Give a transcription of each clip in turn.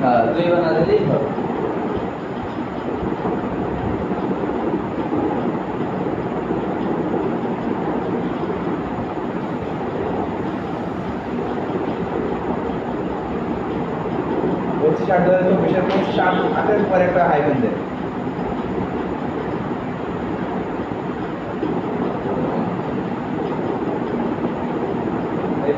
হ্যাঁ দুই বানা দিলেই হবে পঁচিশ আট দু হাজার চব্বিশের পঁচিশ আট আটের পরে একটা হাইফেন দেন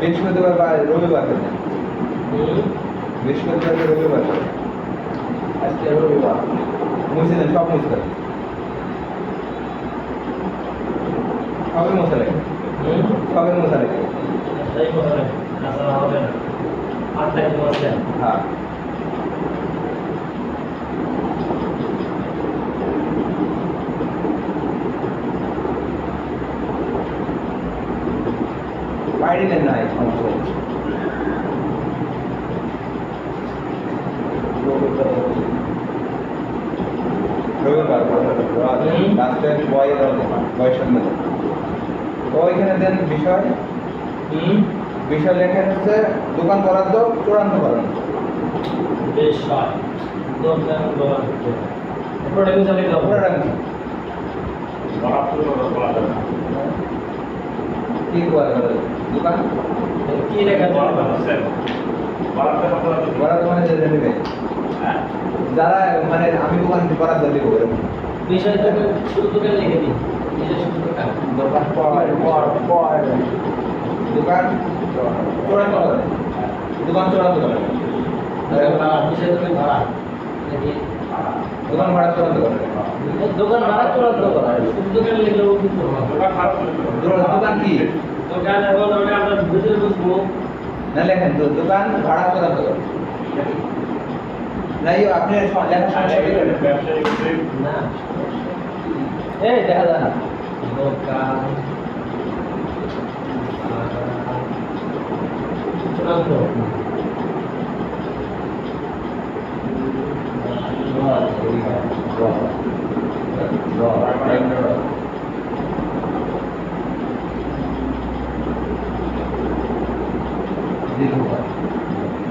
বৃহস্পতিবার বা রবিবার বৃহস্পতিবার রবিবার আজকে রবিবার মুছে দেন সব মুছে দেন সবের মশা লাগে সবের মশা লাগে না আট হ্যাঁ। বাইরে নেন না সমস্যা হচ্ছে। রবিবার হুম। লাস্টের বয় বয়সের মধ্যে তো ওইখানে দেন বিষয়। বিষয় লেখেন হচ্ছে দোকান বরাদ্দ চূড়ান্ত করেন বেশ দোকান কি করে দোকান? কি লেখা আছে বরাদ্দ মানে যে নেবে যারা মানে আমি দোকান বরাদ্দ দিব। এরকম বিষয় তো দোকান লিখে দিই। দোকান দোকান পর পর। পর। দোকান? চূড়ান্ত করেন দোকান চূড়ান্ত করেন ভাড়া। নাকি দোকান ভাড়া চূড়ান্ত করেন দোকান ভাড়া চূড়ান্ত করা দোকান লিখলেও কিন্তু দোকান কি? দোকান এখন ওটা আমরা বুঝে বুঝব না লেখেন তো। দোকান ভাড়া চূড়ান্ত করেন না এই আপনি স- লেখার সমস্যা কি করেন? না এই দেখা যায় না দোকান চূড়ান্ত করুন এটা বোর্ড করে নিলে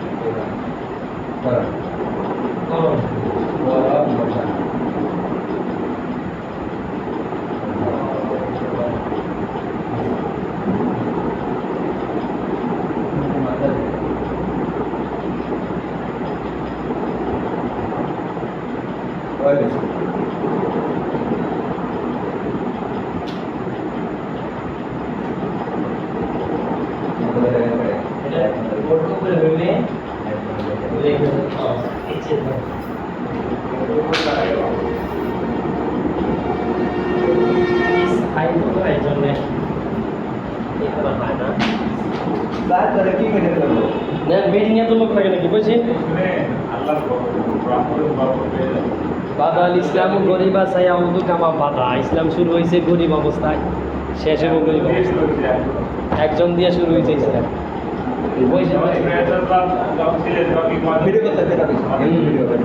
লিখে দাও ইচ্ছে দাও স্থায়ী তো করা এই জন্যে এ করা হয় না তারপরে কি মেনে করব না মিটিং এ তো লোক লাগে নাকি? বুঝছি বাদাল ইসলাম গরিব আছে আমাদের কামা বাধা ইসলাম শুরু হয়েছে গরিব অবস্থায় শেষ হবে গরিব অবস্থায়। একজন দিয়ে শুরু হয়েছে ইসলাম। ভিডিও করতে ভিডিও করতে